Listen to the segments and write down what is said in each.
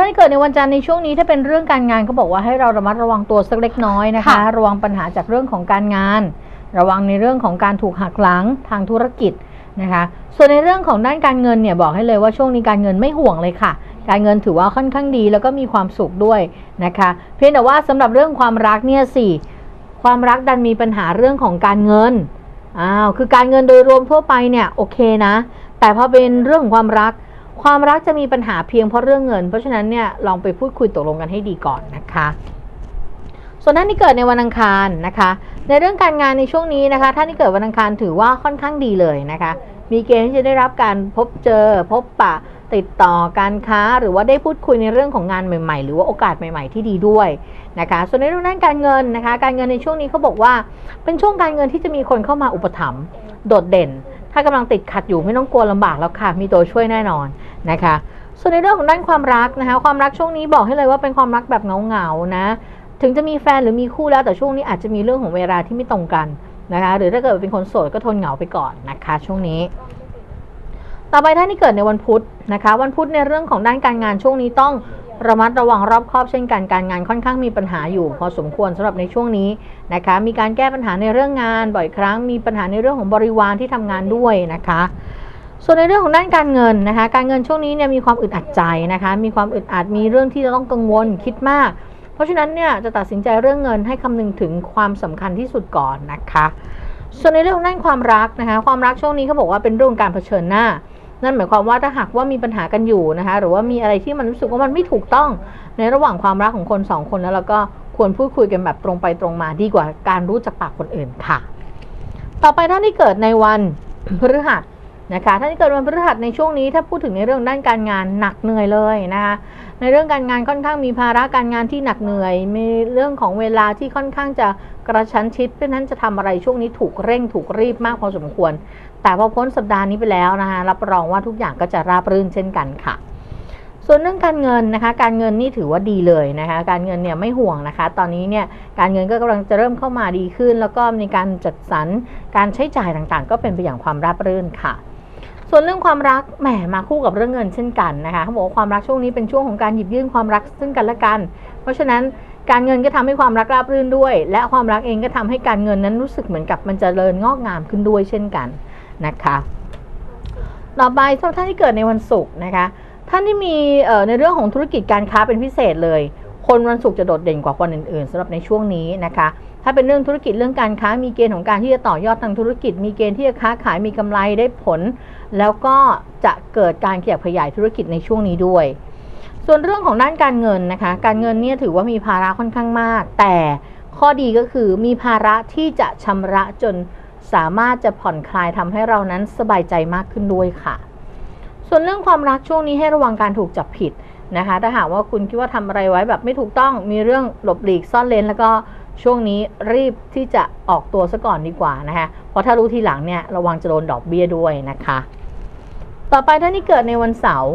านที่เกิดในวันจันทร์ในช่วงนี้ถ้าเป็นเรื่องการงานเขาบอกว่าให้เราระมัดระวังตัวสักเล็กน้อยนะคะค่ะระวังปัญหาจากเรื่องของการงาน ระวังในเรื่องของการถูกหักหลังทางธุรกิจนะคะ ส่วนในเรื่องของด้านการเงินเนี่ยบอกให้เลยว่าช่วงนี้การเงินไม่ห่วงเลยค่ะ การเงินถือว่าค่อนข้างดีแล้วก็มีความสุขด้วยนะคะ เพียงแต่ว่าสำหรับเรื่องความรักเนี่ยสิความรักดันมีปัญหาเรื่องของการเงินอ้าวคือการเงินโดยรวมทั่วไปเนี่ยโอเคนะ แต่พอเป็นเรื่องของความรัก ความรักจะมีปัญหาเพียงเพราะเรื่องเงิน เพราะฉะนั้นเนี่ยลองไปพูดคุยตกลงกันให้ดีก่อนนะคะ ส่วนท่านที่เกิดในวันอังคารนะคะ ในเรื่องการงานในช่วงนี้นะคะท่านที่เกิดวันอังคารถือว่าค่อนข้างดีเลยนะคะ มีเกณฑ์ที่จะได้รับการพบเจอพบปะติดต่อการค้าหรือว่าได้พูดคุยในเรื่องของงานใหม่ ๆ หรือว่าโอกาสใหม่ ๆ ที่ดีด้วยนะคะ ส่วนในเรื่องด้านการเงินนะคะ การเงินในช่วงนี้เขาบอกว่า เป็นช่วงการเงินที่จะมีคนเข้ามาอุปถัมภ์โดดเด่น ถ้ากำลังติดขัดอยู่ไม่ต้องกลัวลำบากแล้วค่ะ มีตัวช่วยแน่นอนนะคะ ส่วนในเรื่องของด้านความรักนะคะ ความรักช่วงนี้บอกให้เลยว่าเป็นความรักแบบเงาๆนะ ถึงจะมีแฟนหรือมีคู่แล้วแต่ช่วงนี้อาจจะมีเรื่องของเวลาที่ไม่ตรงกันนะคะ หรือถ้าเกิดเป็นคนโสดก็ทนเหงาไปก่อนนะคะ ช่วงนี้ ต่อไปท่านที่เกิดในวันพุธนะคะ วันพุธในเรื่องของด้านการงานช่วงนี้ต้อง ระมัดระวังรอบคอบเช่นกันการงานค่อนข้างมีปัญหาอยู่ พอสมควรสำหรับในช่วงนี้นะคะ มีการแก้ปัญหาในเรื่องงานบ่อยครั้ง มีปัญหาในเรื่องของบริวารที่ทำงานด้วยนะคะ ส่วนในเรื่องของด้านการเงินนะคะ การเงินช่วงนี้เนี่ยมีความอึดอัดใจนะคะ มีความอึดอัดมีเรื่องที่จะต้องกังวลคิดมาก เพราะฉะนั้นเนี่ยจะตัดสินใจเรื่องเงินให้คำนึงถึงความสำคัญที่สุดก่อนนะคะ ส่วนในเรื่องของด้านความรักนะคะ ความรักช่วงนี้เขาบอกว่าเป็นเรื่องการเผชิญหน้า นั่นหมายความว่าถ้าหากว่ามีปัญหากันอยู่นะคะหรือว่ามีอะไรที่มันรู้สึกว่ามันไม่ถูกต้อง ในระหว่างความรักของคนสองคนแล้วเราก็ควรพูดคุยกันแบบตรงไปตรงมาดีกว่าการรู้จากปากคนอื่นค่ะ ต่อไปท่านที่เกิดในวันพฤหัส นะคะท่านที่เกิดวันพฤหัสในช่วงนี้ถ้าพูดถึงในเรื่องด้านการงานหนักเหนื่อยเลยนะคะในเรื่องการงานค่อนข้างมีภาระการงานที่หนักเหนื่อย มีเรื่องของเวลาที่ค่อนข้างจะกระชั้นชิดเพราะนั้นจะทำอะไรช่วงนี้ถูกเร่งถูกรีบมากพอสมควร แต่พอพ้นสัปดาห์นี้ไปแล้วนะคะรับรองว่าทุกอย่างก็จะราบรื่นเช่นกันค่ะ ส่วนเรื่องการเงินนะคะ การเงินนี่ถือว่าดีเลยนะคะ การเงินเนี่ยไม่ห่วงนะคะ ตอนนี้เนี่ยการเงินก็กำลังจะเริ่มเข้ามาดีขึ้น แล้วก็มีการจัดสรรการใช้จ่ายต่างๆ ก็เป็นไปอย่างความราบรื่นค่ะ ส่วนเรื่องความรักแหมมาคู่กับเรื่องเงินเช่นกันนะคะเขาบอกว่าความรักช่วงนี้เป็นช่วงของการหยิบยื่นความรักซึ่งกันและกัน เพราะฉะนั้นการเงินก็ทำให้ความรักราบรื่นด้วย และความรักเองก็ทำให้การเงินนั้นรู้สึกเหมือนกับมันจเจริญงอกงามขึ้นด้วยเช่นกันนะคะ ต่อไปสำหรับท่านที่เกิดในวันศุกร์นะคะ ท่านที่มีในเรื่องของธุรกิจการค้าเป็นพิเศษเลย คนวันศุกร์จะโดดเด่นกว่าวันอื่นๆสำหรับในช่วงนี้นะคะ ถ้าเป็นเรื่องธุรกิจเรื่องการค้า มีเกณฑ์ของการที่จะต่อยอดทางธุรกิจ มีเกณฑ์ที่จะค้าขายมีกำไรได้ผล แล้วก็จะเกิดการขยับขยายธุรกิจในช่วงนี้ด้วย ส่วนเรื่องของด้านการเงินนะคะ การเงินเนี่ยถือว่ามีภาระค่อนข้างมาก แต่ข้อดีก็คือมีภาระที่จะชำระจนสามารถจะผ่อนคลายทำให้เรานั้นสบายใจมากขึ้นด้วยค่ะ ส่วนเรื่องความรักช่วงนี้ให้ระวังการถูกจับผิด นะคะ ถ้าหากว่าคุณคิดว่าทำอะไรไว้แบบไม่ถูกต้องมีเรื่องหลบหลีกซ่อนเลนแล้วก็ช่วงนี้รีบที่จะออกตัวซะก่อนดีกว่านะคะ เพราะถ้ารู้ทีหลังเนี่ยระวังจะโดนดอกเบี้ยด้วยนะคะ ต่อไปท่านี่เกิดในวันเสาร์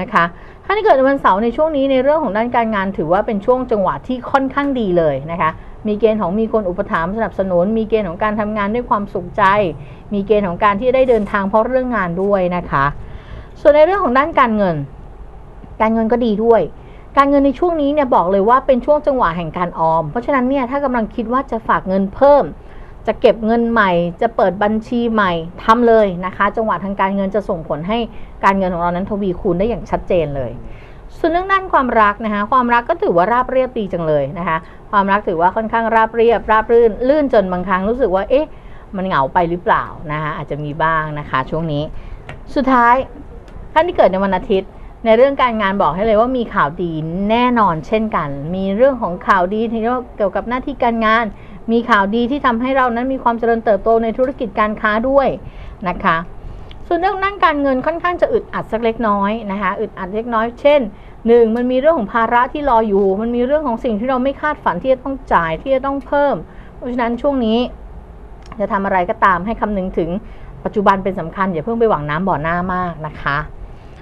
นะคะท่านี่เกิดในวันเสาร์ในช่วงนี้ในเรื่องของด้านการงานถือว่าเป็นช่วงจังหวะที่ค่อนข้างดีเลยนะคะมีเกณฑ์ของมีคนอุปถัมภ์สนับสนุน มีเกณฑ์ของการทำงานด้วยความสุขใจ มีเกณฑ์ของการที่ได้เดินทางเพราะเรื่องงานด้วยนะคะ ส่วนในเรื่องของด้านการเงิน การเงินก็ดีด้วย การเงินในช่วงนี้เนี่ยบอกเลยว่าเป็นช่วงจังหวะแห่งการออม เพราะฉะนั้นเนี่ยถ้ากำลังคิดว่าจะฝากเงินเพิ่ม จะเก็บเงินใหม่ จะเปิดบัญชีใหม่ทำเลยนะคะ จังหวะทางการเงินจะส่งผลให้การเงินของเรานั้นทวีคูณได้อย่างชัดเจนเลยส่วนเรื่องด้านความรักนะคะความรักก็ถือว่าราบเรียบดีจังเลยนะคะ ความรักถือว่าค่อนข้างราบเรียบ ราบรื่น ลื่นจนบางครั้งรู้สึกว่าเอ๊ะมันเหงาไปหรือเปล่านะคะอาจจะมีบ้างนะคะ ช่วงนี้ สุดท้ายท่านที่เกิดในวันอาทิตย์ ในเรื่องการงานบอกให้เลยว่ามีข่าวดีแน่นอนเช่นกัน มีเรื่องของข่าวดีที่เกี่ยวกับหน้าที่การงาน มีข่าวดีที่ทำให้เรานั้นมีความเจริญเติบโตในธุรกิจการค้าด้วยนะคะ ส่วนเรื่องด้านการเงินค่อนข้างจะอึดอัดสักเล็กน้อยนะคะอึดอัดเล็กน้อยเช่นหนึ่งมันมีเรื่องของภาระที่รออยู่ มันมีเรื่องของสิ่งที่เราไม่คาดฝันที่จะต้องจ่ายที่จะต้องเพิ่ม เพราะฉะนั้นช่วงนี้ จะทำอะไรก็ตามให้คำนึงถึงปัจจุบันเป็นสำคัญอย่าเพิ่งไปหวังน้ำบ่อหน้ามากนะคะ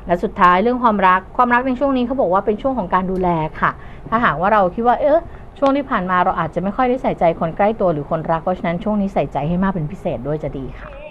และสุดท้ายเรื่องความรักความรักในช่วงนี้เขาบอกว่าเป็นช่วงของการดูแลค่ะ ถ้าหากว่าเราคิดว่าเออช่วงที่ผ่านมาเราอาจจะไม่ค่อยได้ใส่ใจคนใกล้ตัวหรือคนรักเพราะฉะนั้นช่วงนี้ใส่ใจให้มากเป็นพิเศษด้วยจะดีค่ะ